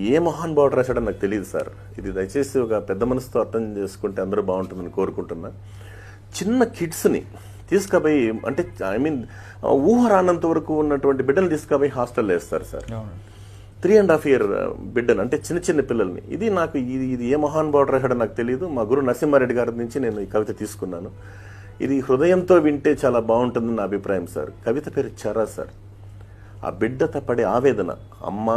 ఏ మహాన్ బావుడు రాశాడో నాకు తెలియదు సార్. ఇది దయచేసి ఒక పెద్ద మనసుతో అర్థం చేసుకుంటే అందరూ బాగుంటుందని కోరుకుంటున్నా. చిన్న కిడ్స్ని తీసుకుపోయి అంటే ఐ మీన్ ఊహ రానంత వరకు ఉన్నటువంటి బిడ్డలు తీసుకుపోయి హాస్టల్ వేస్తారు sir. Three and half year బిడ్డలు అంటే చిన్న చిన్న పిల్లల్ని. ఇది నాకు ఇది ఇది ఏ మహాన్ బావుడు రాశాడో నాకు తెలియదు మా గురు నరసింహారెడ్డి గారి నుంచి నేను ఈ కవిత తీసుకున్నాను. ఇది హృదయంతో వింటే చాలా బాగుంటుందని నా అభిప్రాయం సార్. కవిత పేరు చరా సార్. ఆ బిడ్డ తప్పడే ఆవేదన అమ్మ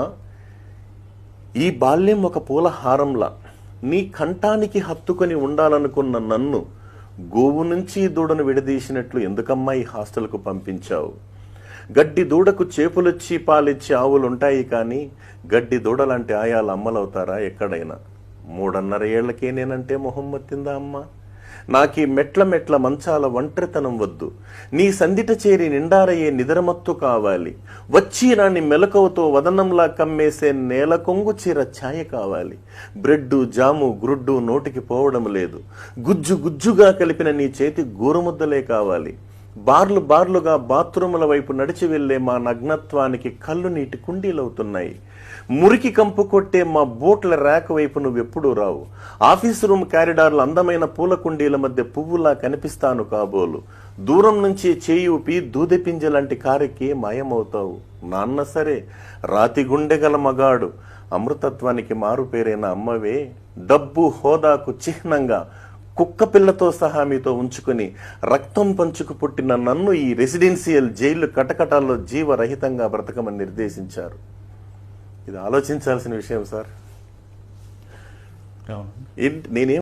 ఈ బాల్యం ఒక పూలహారంలా నీ కంఠానికి హత్తుకొని ఉండాలనుకున్న నన్ను గోవు నుంచి దూడను విడదీసినట్లు ఎందుకమ్మా ఈ హాస్టల్కు పంపించావు? గడ్డి దూడకు చేపలొచ్చి పాలిచ్చి ఆవులుంటాయి కానీ గడ్డి దూడలాంటి ఆయాలు అమ్మలవుతారా ఎక్కడైనా? మూడన్నర ఏళ్ళకే నేనంటే మొహం మత్తిందా అమ్మా? నాకీ మెట్ల మెట్ల మంచాల ఒంటరితనం వద్దు. నీ సందిట చేరి నిండారయ్యే నిద్రమత్తు కావాలి. వచ్చి నాని మెలకువతో వదనంలా కమ్మేసే నేల కొంగు చీర ఛాయ కావాలి. బ్రెడ్డు జాము గ్రుడ్డు నోటికి పోవడం లేదు. గుజ్జు గుజ్జుగా కలిపిన నీ చేతి గోరుముద్దలే కావాలి. బార్లు బార్లుగా బాత్రూముల వైపు నడిచి వెళ్ళే మా నగ్నత్వానికి కళ్ళు నీటి కుండీలవుతున్నాయి. మురికి కంపు కొట్టే మా బోట్ల ర్యాక్ వైపు నువ్వెప్పుడూ రావు. ఆఫీస్ రూమ్ క్యారిడార్లు అందమైన పూల కుండీల మధ్య పువ్వులా కనిపిస్తాను కాబోలు. దూరం నుంచి చేయి ఊపి దూదె లాంటి కారెక్కి మాయమవుతావు. నాన్న సరే రాతి గుండెగల మగాడు. అమృతత్వానికి మారుపేరైన అమ్మవే డబ్బు హోదాకు చిహ్నంగా కుక్క పిల్లతో సహా మీతో ఉంచుకుని రక్తం పంచుకు పుట్టిన నన్ను ఈ రెసిడెన్షియల్ జైలు కటకటాల్లో జీవరహితంగా బ్రతకమని నిర్దేశించారు. ఇది ఆలోచించాల్సిన విషయం సార్. నేనేం